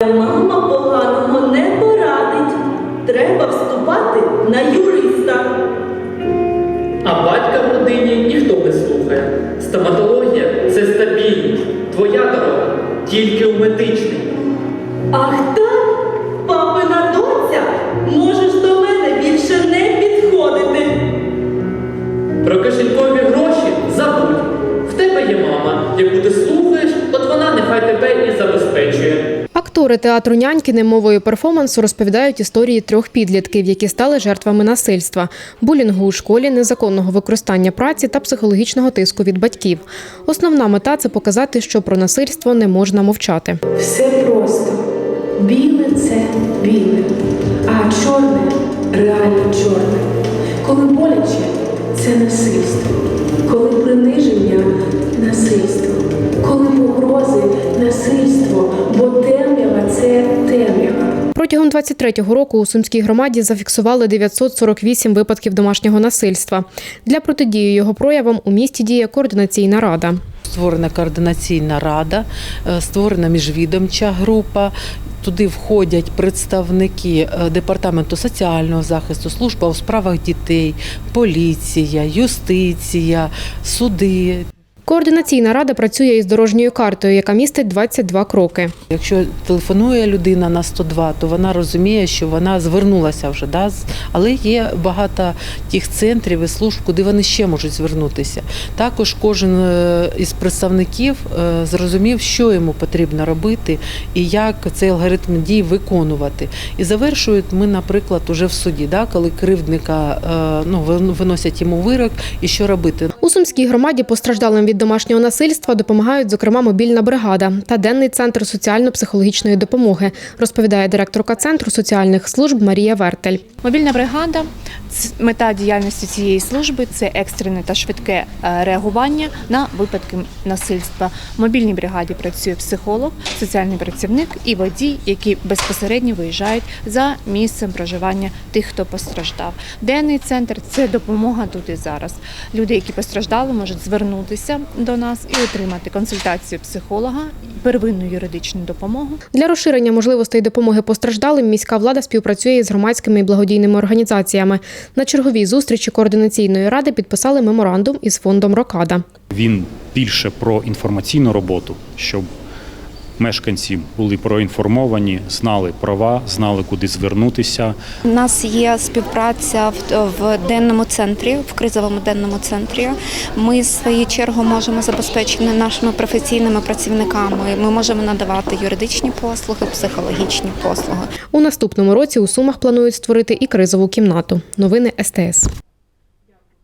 Мама поганого не порадить. Треба вступати на юриста. А батька в родині ніхто не слухає. Стоматологія це стабільність. Твоя дорога тільки у медичний. Ах Актори театру нянькини мовою перформансу розповідають історії трьох підлітків, які стали жертвами насильства, булінгу у школі, незаконного використання праці та психологічного тиску від батьків. Основна мета це показати, що про насильство не можна мовчати. Все просто. Біле це біле, а чорне реально чорне. Коли боляче це насильство, Протягом 23-го року у Сумській громаді зафіксували 948 випадків домашнього насильства. Для протидії його проявам у місті діє координаційна рада. Створена координаційна рада, е, створена міжвідомча група. Туди входять представники е, департаменту соціального захисту, служба у справах дітей, поліція, юстиція, суди. Координаційна рада працює із дорожньою картою, яка містить 22 кроки. Якщо телефонує людина на 102, то вона розуміє, що вона звернулася вже. Да? Але є багато тих центрів і служб, куди вони ще можуть звернутися. Також кожен е, із представників е, зрозумів, що йому потрібно робити і як цей алгоритм дій виконувати. І завершують ми, наприклад, уже в суді, да? коли кривдника е, ну, виносять йому вирок і що робити. У Сумській громаді постраждалим від домашнього насильства допомагають, зокрема, мобільна бригада та денний центр соціально-психологічної допомоги, розповідає директорка центру соціальних служб Марія Вертель. Мобільна бригада мета діяльності цієї служби це екстрене та швидке е, реагування на випадки насильства. В мобільній бригаді працює психолог, соціальний працівник і водій, які безпосередньо виїжджають за місцем проживання тих, хто постраждав. Денний центр це допомога тут і зараз. Люди, які постраждали, можуть звернутися до нас і отримати консультацію психолога, первинну юридичну допомогу. Для розширення можливостей допомоги постраждалим міська влада співпрацює із громадськими і благодійними організаціями. На черговій зустрічі координаційної ради підписали меморандум із фондом Рокада. Він більше про інформаційну роботу, щоб мешканці були проінформовані, знали права, знали, куди звернутися. У нас є співпраця в, в денному центрі, в кризовому денному центрі. Ми, в свою чергу, можемо забезпечити нашими професійними працівниками. Ми можемо надавати юридичні послуги, психологічні послуги. У наступному році у Сумах планують створити і кризову кімнату. Новини СТС.